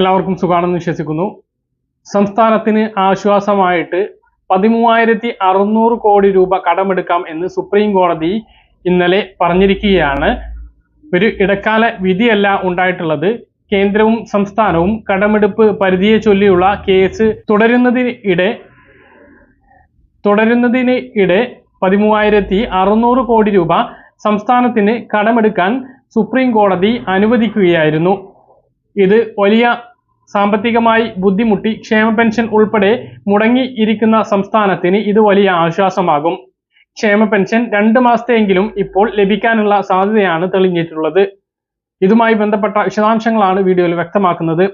എല്ലാവർക്കും സുഖാണെന്ന് വിശ്വസിക്കുന്നു. സംസ്ഥാനത്തിന് ആശ്വാസമായിട്ട് പതിമൂവായിരത്തി അറുന്നൂറ് കോടി രൂപ കടമെടുക്കാം എന്ന് സുപ്രീം കോടതി ഇന്നലെ പറഞ്ഞിരിക്കുകയാണ്. ഒരു ഇടക്കാല വിധിയല്ല ഉണ്ടായിട്ടുള്ളത്. കേന്ദ്രവും സംസ്ഥാനവും കടമെടുപ്പ് പരിധിയെ ചൊല്ലിയുള്ള കേസ് തുടരുന്നതിനിടെ തുടരുന്നതിന് ഇടെ പതിമൂവായിരത്തി അറുന്നൂറ് കോടി രൂപ സംസ്ഥാനത്തിന് കടമെടുക്കാൻ സുപ്രീം കോടതി അനുവദിക്കുകയായിരുന്നു. ഇത് വലിയ സാമ്പത്തികമായി ബുദ്ധിമുട്ടി ക്ഷേമ പെൻഷൻ ഉൾപ്പെടെ മുടങ്ങി ഇരിക്കുന്ന സംസ്ഥാനത്തിന് ഇത് വലിയ ആശ്വാസമാകും. ക്ഷേമ പെൻഷൻ രണ്ട് മാസത്തെയെങ്കിലും ഇപ്പോൾ ലഭിക്കാനുള്ള സാധ്യതയാണ് തെളിഞ്ഞിട്ടുള്ളത്. ഇതുമായി ബന്ധപ്പെട്ട വിശദാംശങ്ങളാണ് വീഡിയോയിൽ വ്യക്തമാക്കുന്നത്.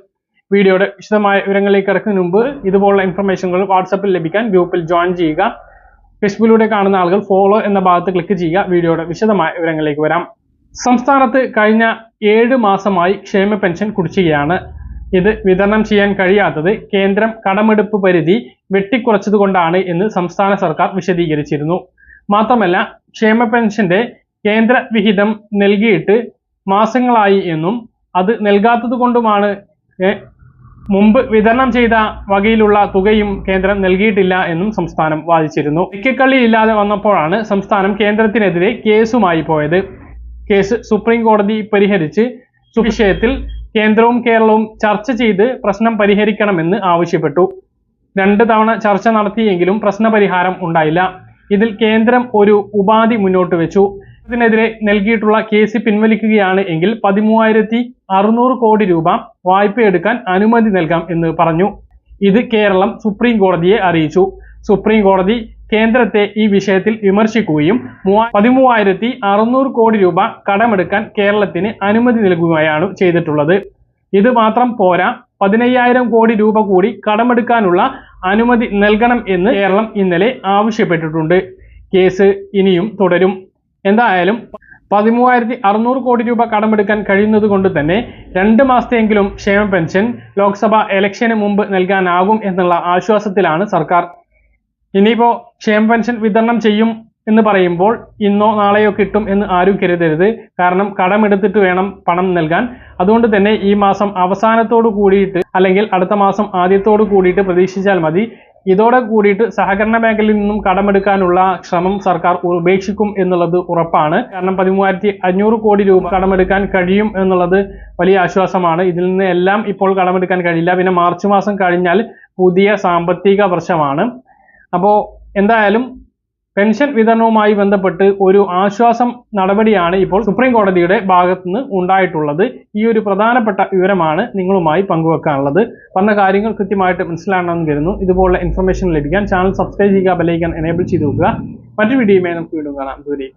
വീഡിയോയുടെ വിശദമായ വിവരങ്ങളിലേക്ക് ഇറക്കുന്നതിന് മുമ്പ് ഇതുപോലുള്ള ഇൻഫർമേഷനുകൾ വാട്സപ്പിൽ ലഭിക്കാൻ ഗ്രൂപ്പിൽ ജോയിൻ ചെയ്യുക. ഫേസ്ബുക്കിലൂടെ കാണുന്ന ആളുകൾ ഫോളോ എന്ന ഭാഗത്ത് ക്ലിക്ക് ചെയ്യുക. വീഡിയോയുടെ വിശദമായ വിവരങ്ങളിലേക്ക് വരാം. സംസ്ഥാനത്ത് കഴിഞ്ഞ ഏഴ് മാസമായി ക്ഷേമ പെൻഷൻ കുടിശ്ശികയാണ്. ഇത് വിതരണം ചെയ്യാൻ കഴിയാത്തത് കേന്ദ്രം കടമെടുപ്പ് പരിധി വെട്ടിക്കുറച്ചതുകൊണ്ടാണ് എന്ന് സംസ്ഥാന സർക്കാർ വിശദീകരിച്ചിരുന്നു. മാത്രമല്ല ക്ഷേമ പെൻഷന്റെ കേന്ദ്ര വിഹിതം നൽകിയിട്ട് മാസങ്ങളായി എന്നും അത് നൽകാത്തത് കൊണ്ടുമാണ് മുമ്പ് വിതരണം ചെയ്ത വകയിലുള്ള തുകയും കേന്ദ്രം നൽകിയിട്ടില്ല എന്നും സംസ്ഥാനം വാദിച്ചിരുന്നു. ഇക്കക്കളി ഇല്ലാതെ വന്നപ്പോഴാണ് സംസ്ഥാനം കേന്ദ്രത്തിനെതിരെ കേസുമായി പോയത്. കേസ് സുപ്രീം കോടതി പരിഹരിച്ച് വിഷയത്തിൽ കേന്ദ്രവും കേരളവും ചർച്ച ചെയ്ത് പ്രശ്നം പരിഹരിക്കണമെന്ന് ആവശ്യപ്പെട്ടു. രണ്ട് തവണ ചർച്ച നടത്തിയെങ്കിലും പ്രശ്നപരിഹാരം ഉണ്ടായില്ല. ഇതിൽ കേന്ദ്രം ഒരു ഉപാധി മുന്നോട്ട് വെച്ചു. ഇതിനെതിരെ നൽകിയിട്ടുള്ള കേസ് പിൻവലിക്കുകയാണ് എങ്കിൽ പതിമൂവായിരത്തി അറുന്നൂറ് കോടി രൂപ വായ്പയെടുക്കാൻ അനുമതി നൽകാം എന്ന് പറഞ്ഞു. ഇത് കേരളം സുപ്രീം കോടതിയെ അറിയിച്ചു. സുപ്രീം കോടതി കേന്ദ്രത്തെ ഈ വിഷയത്തിൽ വിമർശിക്കുകയും മൂവ- പതിമൂവായിരത്തി അറുന്നൂറ് കോടി രൂപ കടമെടുക്കാൻ കേരളത്തിന് അനുമതി നൽകുകയാണ് ചെയ്തിട്ടുള്ളത്. ഇത് മാത്രം പോരാ പതിനയ്യായിരം കോടി രൂപ കൂടി കടമെടുക്കാനുള്ള അനുമതി നൽകണം എന്ന് കേരളം ഇന്നലെ ആവശ്യപ്പെട്ടിട്ടുണ്ട്. കേസ് ഇനിയും തുടരും. എന്തായാലും പതിമൂവായിരത്തി അറുന്നൂറ് കോടി രൂപ കടമെടുക്കാൻ കഴിയുന്നത് കൊണ്ട് തന്നെ രണ്ട് മാസത്തെയെങ്കിലും ക്ഷേമ പെൻഷൻ ലോക്സഭ ഇലക്ഷന് മുമ്പ് നൽകാനാകും എന്നുള്ള ആശ്വാസത്തിലാണ് സർക്കാർ. ഇനിയിപ്പോ ക്ഷേമ പെൻഷൻ വിതരണം ചെയ്യും എന്ന് പറയുമ്പോൾ ഇന്നോ നാളെയോ കിട്ടും എന്ന് ആരും കരുതരുത്. കാരണം കടമെടുത്തിട്ട് വേണം പണം നൽകാൻ. അതുകൊണ്ട് തന്നെ ഈ മാസം അവസാനത്തോട് കൂടിയിട്ട് അല്ലെങ്കിൽ അടുത്ത മാസം ആദ്യത്തോട് കൂടിയിട്ട് പ്രതീക്ഷിച്ചാൽ മതി. ഇതോടെ കൂടിയിട്ട് സഹകരണ മേഖലയിൽ നിന്നും കടമെടുക്കാനുള്ള ശ്രമം സർക്കാർ ഉപേക്ഷിക്കും എന്നുള്ളത് ഉറപ്പാണ്. കാരണം പതിമൂവായിരത്തി അഞ്ഞൂറ് കോടി രൂപ കടമെടുക്കാൻ കഴിയും എന്നുള്ളത് വലിയ ആശ്വാസമാണ്. ഇതിൽ നിന്ന് എല്ലാം ഇപ്പോൾ കടമെടുക്കാൻ കഴിയില്ല. പിന്നെ മാർച്ച് മാസം കഴിഞ്ഞാൽ പുതിയ സാമ്പത്തിക വർഷമാണ്. അപ്പോൾ എന്തായാലും പെൻഷൻ വിതരണവുമായി ബന്ധപ്പെട്ട് ഒരു ആശ്വാസം നടപടിയാണ് ഇപ്പോൾ സുപ്രീം കോടതിയുടെ ഭാഗത്തുനിന്ന് ഉണ്ടായിട്ടുള്ളത്. ഈ ഒരു പ്രധാനപ്പെട്ട വിവരമാണ് നിങ്ങളുമായി പങ്കുവെക്കാനുള്ളത്. വന്ന കാര്യങ്ങൾ കൃത്യമായിട്ട് മനസ്സിലാണെന്ന് കരുതുന്നു. ഇതുപോലുള്ള ഇൻഫർമേഷൻ ലഭിക്കാൻ ചാനൽ സബ്സ്ക്രൈബ് ചെയ്യുക ബെലൈക്കൻ എനേബിൾ ചെയ്ത് വെക്കുക. മറ്റു വീഡിയോയുമായി നമുക്ക് വീണ്ടും കാണാം. ദൂരെ